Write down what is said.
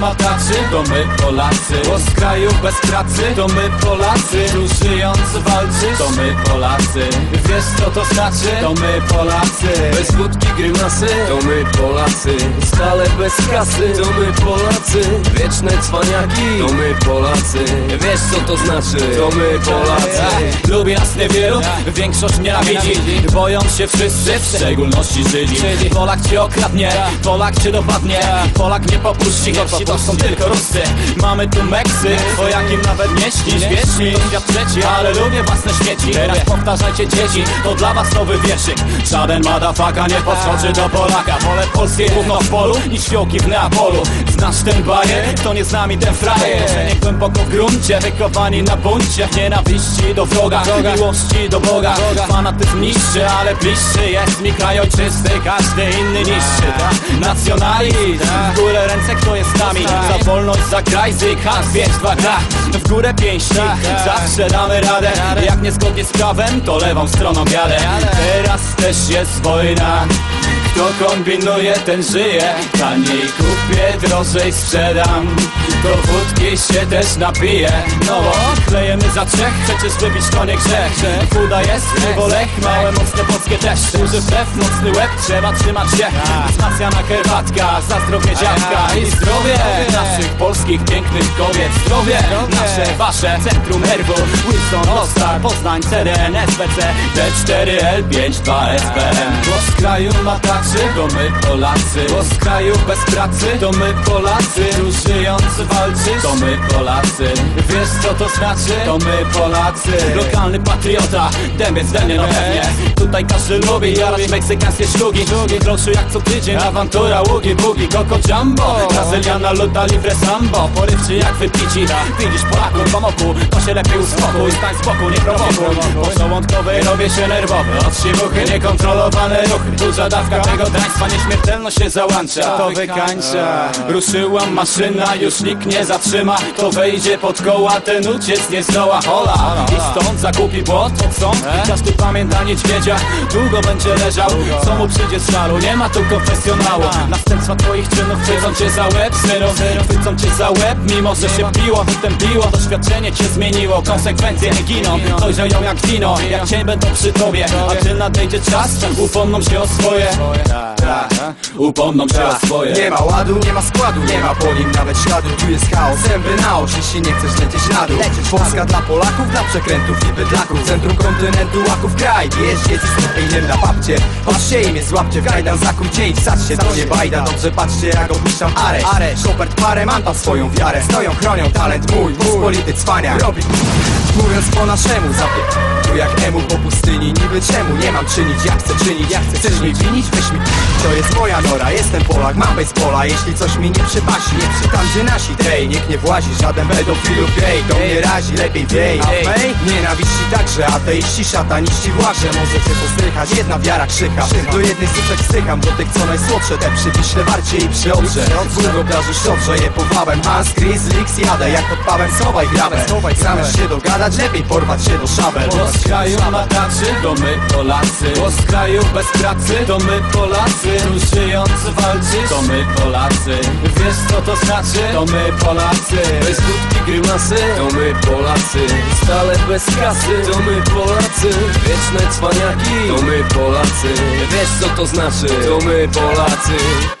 mataczy To my Polacy. Bo z kraju bez pracy To my Polacy. Tu żyjąc walczy To my Polacy. Wiesz co to znaczy? To my Polacy. Bez wódki grymasy, to my Polacy. Stale bez kasy, to my Polacy. Wieczne cwaniaki, to my Polacy. Wiesz co to znaczy, to my Polacy. Lubi nas niewielu, większość nienawidzi Boją się wszyscy, w szczególności Żydzi Polak cię okradnie, Polak cię dopadnie. Polak nie popuści, gości to są tylko Rusy. Mamy tu Meksyk, o jakim nawet nie śnisz. Mi, to świat trzeci, ale lubię własne śmieci. Teraz powtarzajcie dzieci, to dla was nowy wierszyk. Żaden madafaka nie podskoczy do Polaka. Wolę polskie gówno w polu, niż fiołki w Neapolu Znasz ten bajer? To nie z nami ten frajer. Korzenie głęboko w gruncie, wykopani na buncie. Nienawiści do wroga, miłości do Boga. Fanatyzm niszczy, ale bliższy jest mi kraj ojczysty. Każdy inny niższy, tak? Nacjonalizm. W górę ręce, kto jest z nami? Za wolność, za kraj, zycha, wiesz, dwa gra. W górę pięści, zawsze damy radę. Jak niezgodnie z prawem, to lewą stroną jadę. Teraz też jest wojna kto kombinuje, ten żyje. Taniej kupię, drożej sprzedam. Do wódki się też napiję. No klejemy za trzech, przecież wybić to nie grzech Chuda jest, bo lech, małe, mocne polskie też. Duży wlew, mocny łeb, trzeba trzymać się. Wzmacnia na herbatka, za zdrowie dziadka. I zdrowie naszych polskich pięknych kobiet. Zdrowie nasze, wasze, centrum nerwu Wilson, Lostar, Poznań, CDN, SBC T4L5, 2SPM Bo z kraju mataczy, to my Polacy. Bo z kraju bez pracy, to my Polacy. Tu żyjąc walczy, to my Polacy. Wiesz co to znaczy? To my Polacy? Lokalny patriota, dębiec we mnie no pewnie. Tutaj każdy lubi jarać meksykańskie sztuki. Groszu jak co tydzień, awantura, ługi, bugi, koko jumbo. Brazyliana, luta, libre sambo Porywczy jak wypici, widzisz Polaków w amoku To się lepiej uspokój, stań z boku, nie prowokuj. Po żołądkowej robię się nerwowy. Od siewuchy, niekontrolowane ruchy Duża dawka tego draństwa, nieśmiertelność się załącza. To wykańcza. Ruszyła maszyna, już nikt nie zatrzyma. To wejdzie pod koła, ten uciec nie zdoła. Hola, i stąd zakupi błot Stąd każdy pamięta niedźwiedzia. Długo będzie leżał, co mu przyjdzie z żalu Nie ma tu konfesjonału. Następstwa twoich czynów chwycą cię za łeb, synu Chwycą cię za łeb, mimo że się piło Wytępiło, doświadczenie cię zmieniło Konsekwencje nie giną, dojrzeją jak wino Jak cień będą przy tobie. A gdy nadejdzie czas, upomną się o swoje. Tak, upomną się o swoje. Nie ma ładu, nie ma składu, nie ma po nim nawet śladu. Tu jest chaos, zęby na oczy, jeśli nie chcesz lecieć na dół Polska dla Polaków, dla przekrętów i bydlaków. Centrum kontynentu, łaków kraj, bierz dzieci z kokainem na papcie Patrzcie imię, złapcie w kajdan, zakujcie i wsadźcie To nie bajda, dobrze patrzcie jak opuszczam aresz Aresz, kopert parę, mam tam swoją wiarę. Stoją, chronią talent mój, pospolity cwania Robi, mówiąc po naszemu, zapie Tu jak niby czemu Nie mam czynić, jak chcę czynić, jak chcę Chcesz mi winić, weź mi To jest moja nora, jestem Polak, mam basepola Jeśli coś mi nie przypasi, nie przy tam gdzie nasi. Tej, niech nie włazi żaden pedofilów. Gej To mnie razi, lepiej wiej A mej? Nienawiści także, ateiści, szataniści właże. Możecie posłychać, jedna wiara krzyka. Do jednej suczek stycham, do tych co najsłodsze Te przypiśle warcie i przy obrze Długobraży szczodrze je powałem. Hans, Chris, Lix, jadę jak pod pawem Schowaj grabę, zamiast się dogadać Lepiej porwać się do szabel. Bo z kraju mataczy, to my Polacy. Bo z kraju bez pracy, to my Polacy. Tu żyjąc walczy, to my Polacy. Wiesz co to znaczy? To my Polacy. Bez wódki grymasy, to my Polacy. Stale bez kasy, to my Polacy. Wieczne cwaniaki, to my Polacy. Wiesz co to znaczy, to my Polacy